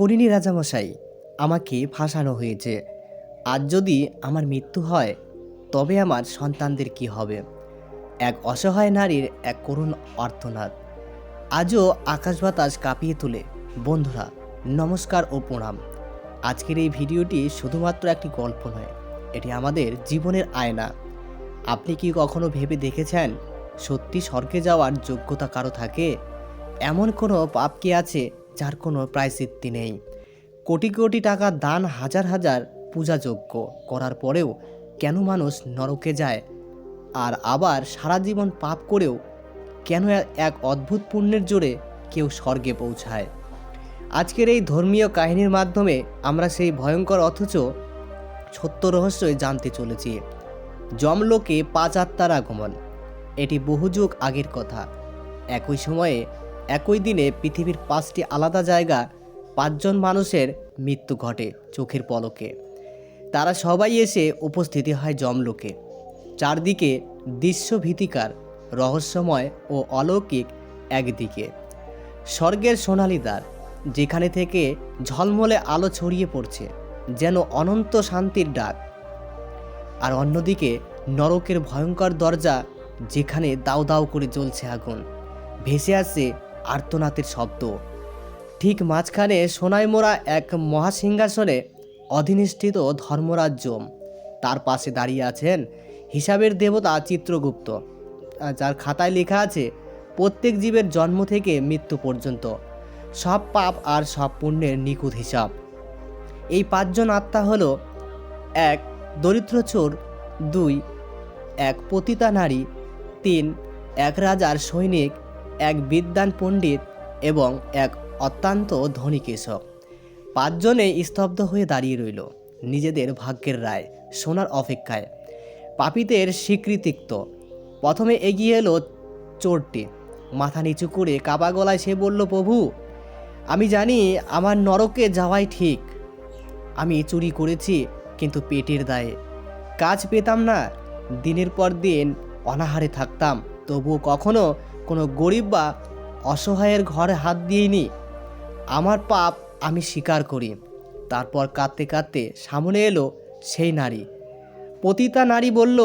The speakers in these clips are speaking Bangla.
করিনি রাজামশাই, আমাকে ফাঁসানো হয়েছে। আজ যদি আমার মৃত্যু হয়, তবে আমার সন্তানদের কি হবে? এক অসহায় নারীর এক করুণ অর্থনাদ। আজও আকাশ বাতাস কাঁপিয়ে তোলে। বন্ধুরা, নমস্কার ও প্রণাম। আজকের এই ভিডিওটি শুধুমাত্র একটি গল্প নয়, এটি আমাদের জীবনের আয়না। আপনি কি কখনো ভেবে দেখেছেন সত্যি স্বর্গে যাওয়ার যোগ্যতা কারও থাকে? এমন কোনো পাপ কি আছে যার কোনো প্রায়শ্চিত্তি নেই। কোটি কোটি টাকা দান হাজার হাজার পূজাযোগ্য। করার পরেও কেন মানুষ নরকে যায়? আর আবার সারা জীবন পাপ করেও কেন এক অদ্ভুত পুণ্যের জোরে কেউ স্বর্গে পৌঁছায়? আজকের এই ধর্মীয় কাহিনীর মাধ্যমে আমরা সেই ভয়ঙ্কর অথচ সত্য রহস্যই জানতে চলেছি। জমলোকে পাঁচ আত্মার আগমন। এটি বহু যুগ আগের কথা। একই সময়ে একই দিনে পৃথিবীর পাঁচটি আলাদা জায়গা পাঁচজন মানুষের মৃত্যু ঘটে চোখের পলকে। তারা সবাই এসে উপস্থিতি হয় জমলোকে চারদিকে দৃশ্যভীতিকার, রহস্যময় ও অলৌকিক একদিকে। স্বর্গের সোনালি দ্বার যেখানে থেকে ঝলমলে আলো ছড়িয়ে পড়ছে, যেন অনন্ত শান্তির ডাক। আর অন্যদিকে নরকের ভয়ঙ্কর দরজা, যেখানে দাউ দাউ করে জ্বলছে আগুন। ভেসে আসছে আর্তনাথের শব্দ। ঠিক মাঝখানে সোনায় মোড়া এক মহাসিংহাসনে অধিনিষ্ঠিত ধর্মরাজ্যম তার পাশে দাঁড়িয়ে আছেন হিসাবের দেবতা চিত্রগুপ্ত। যার খাতায় লেখা আছে, প্রত্যেক জীবের জন্ম থেকে মৃত্যু পর্যন্ত। সব পাপ আর সব পুণ্যের নিখুঁত হিসাব। এই পাঁচজন আত্মা হল, এক দরিদ্র চোর, দুই এক পতিতা নারী, তিন এক রাজার সৈনিক এক বিদ্বান পণ্ডিত এবং এক অত্যন্ত ধনী কৃষক। পাঁচজনে স্তব্ধ হয়ে দাঁড়িয়ে রইল। নিজেদের ভাগ্যের রায় শোনার অপেক্ষায়। পাপিতের স্বীকৃতিক্ত। প্রথমে এগিয়ে এলো চোরটি। মাথা নিচু করে কাপা গলায় সে বলল, প্রভু, আমি জানি আমার নরকে যাওয়াই ঠিক। আমি চুরি করেছি, কিন্তু পেটের দায়ে। কাজ পেতাম না। দিনের পর দিন অনাহারে থাকতাম। তবুও কখনো কোনো গরিব বা অসহায়ের ঘরে হাত দিইনি। আমার পাপ আমি স্বীকার করি। তারপর কাঁদতে কাঁদতে সামনে এলো সেই নারী। পতিতা নারী বলল,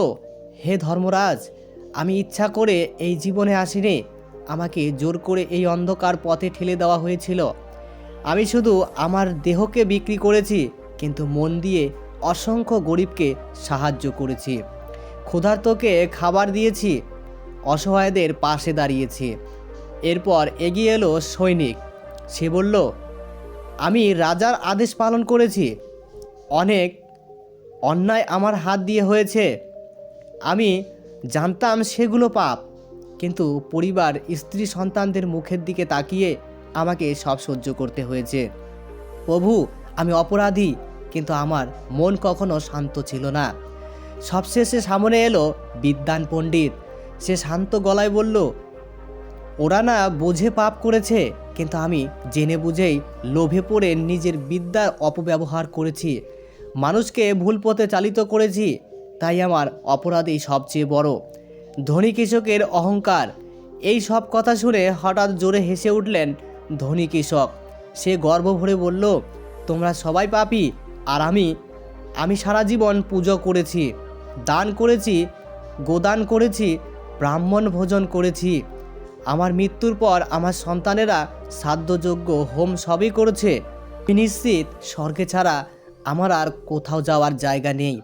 হে ধর্মরাজ, আমি ইচ্ছা করে এই জীবনে আসিনি। আমাকে জোর করে এই অন্ধকার পথে ঠেলে দেওয়া হয়েছিল। আমি শুধু আমার দেহকে বিক্রি করেছি, কিন্তু মন দিয়ে অসংখ্য গরিবকে সাহায্য করেছি। ক্ষুধার্তকে খাবার দিয়েছি অসহায়দের পাশে দাঁড়িয়েছে। এরপর এগিয়ে এলো সৈনিক। সে বলল, আমি রাজার আদেশ পালন করেছি। অনেক অন্যায় আমার হাত দিয়ে হয়েছে। আমি জানতাম সেগুলো পাপ, কিন্তু পরিবার, স্ত্রী, সন্তানদের মুখের দিকে তাকিয়ে আমাকে সব সহ্য করতে হয়েছে। প্রভু, আমি অপরাধী, কিন্তু আমার মন কখনো শান্ত ছিল না। সবশেষে সামনে এলো বিদ্যান পণ্ডিত। সে শান্ত গলায় বলল, ওরা না বোঝে পাপ করেছে, কিন্তু আমি জেনে বুঝেই লোভে পড়ে নিজের বিদ্যার অপব্যবহার করেছি। মানুষকে ভুল পথে চালিত করেছি, তাই আমার অপরাধই সবচেয়ে বড়। ধনী কৃষকের অহংকার। এই সব কথা শুনে হঠাৎ জোরে হেসে উঠলেন ধনী কৃষক। সে গর্ব ভরে বলল, তোমরা সবাই পাপি, আর আমি আমি সারা জীবন পুজো করেছি, দান করেছি, গোদান করেছি ব্রাহ্মণ ভোজন করেছি। আমার মৃত্যুর পর আমার সন্তানেরা সাধ্যযোগ্য হোম সবই করেছে। নিশ্চিত স্বর্গে ছাড়া আমার আর কোথাও যাওয়ার জায়গা নেই।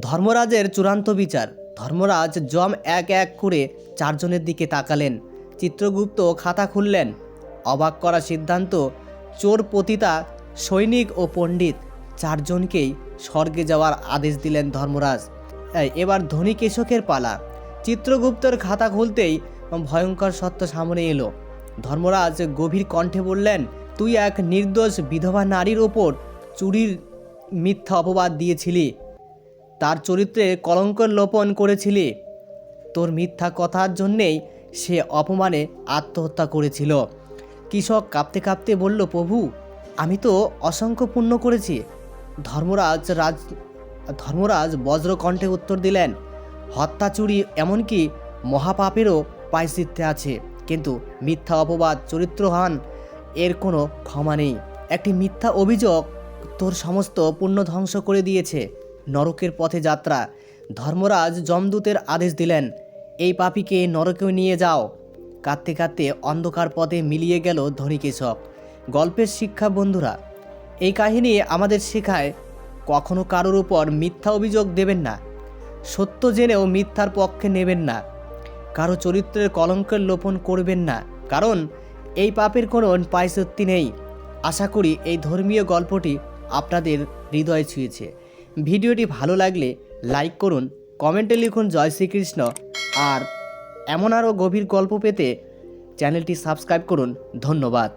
ধর্মরাজের চূড়ান্ত বিচার। ধর্মরাজ জম এক এক করে চারজনের দিকে তাকালেন। চিত্রগুপ্ত খাতা খুললেন। অবাক করা সিদ্ধান্ত, চোর পতিতা, সৈনিক ও পণ্ডিত চারজনকেই স্বর্গে যাওয়ার আদেশ দিলেন ধর্মরাজ। এবার ধনী কেশকের পালা। চিত্রগুপ্তর খাতা খুলতেই ভয়ঙ্কর সত্য সামনে এলো। ধর্মরাজ গভীর কণ্ঠে বললেন, তুই এক নির্দোষ বিধবা নারীর ওপর চুরির মিথ্যা অপবাদ দিয়েছিলি। তার চরিত্রে কলঙ্ক লোপন করেছিলি। তোর মিথ্যা কথার জন্যেই সে অপমানে আত্মহত্যা করেছিল। কৃষক কাঁপতে কাঁপতে বলল, প্রভু, আমি তো অসংখ্য পুণ্য করেছি। ধর্মরাজ রাজ, ধর্মরাজ বজ্রকণ্ঠে উত্তর দিলেন হত্যা চুরি এমনকি মহাপাপেরও পায়চিত্তে আছে। কিন্তু মিথ্যা অপবাদ চরিত্রহান এর কোনো ক্ষমা নেই। একটি মিথ্যা অভিযোগ তোর সমস্ত পুণ্য ধ্বংস করে দিয়েছে। নরকের পথে যাত্রা। ধর্মরাজ যমদূতের আদেশ দিলেন, এই পাপীকে নরকে নিয়ে যাও। কাঁদতে কাঁদতে অন্ধকার পথে মিলিয়ে গেল ধনী ধনীকেশক গল্পের শিক্ষা বন্ধুরা, এই কাহিনী আমাদের শেখায় কখনো কারোর উপর মিথ্যা অভিযোগ দেবেন না। সত্য জেনেও মিথ্যার পক্ষে নেবেন না। কারও চরিত্রের কলঙ্কের লোপন করবেন না। কারণ, এই পাপের কোনো পায়সত্যি নেই। আশা করি এই ধর্মীয় গল্পটি আপনাদের হৃদয়ে ছুঁয়েছে। ভিডিওটি ভালো লাগলে লাইক করুন, কমেন্টে লিখুন জয় শ্রীকৃষ্ণ। আর এমন আরও গভীর গল্প পেতে চ্যানেলটি সাবস্ক্রাইব করুন। ধন্যবাদ।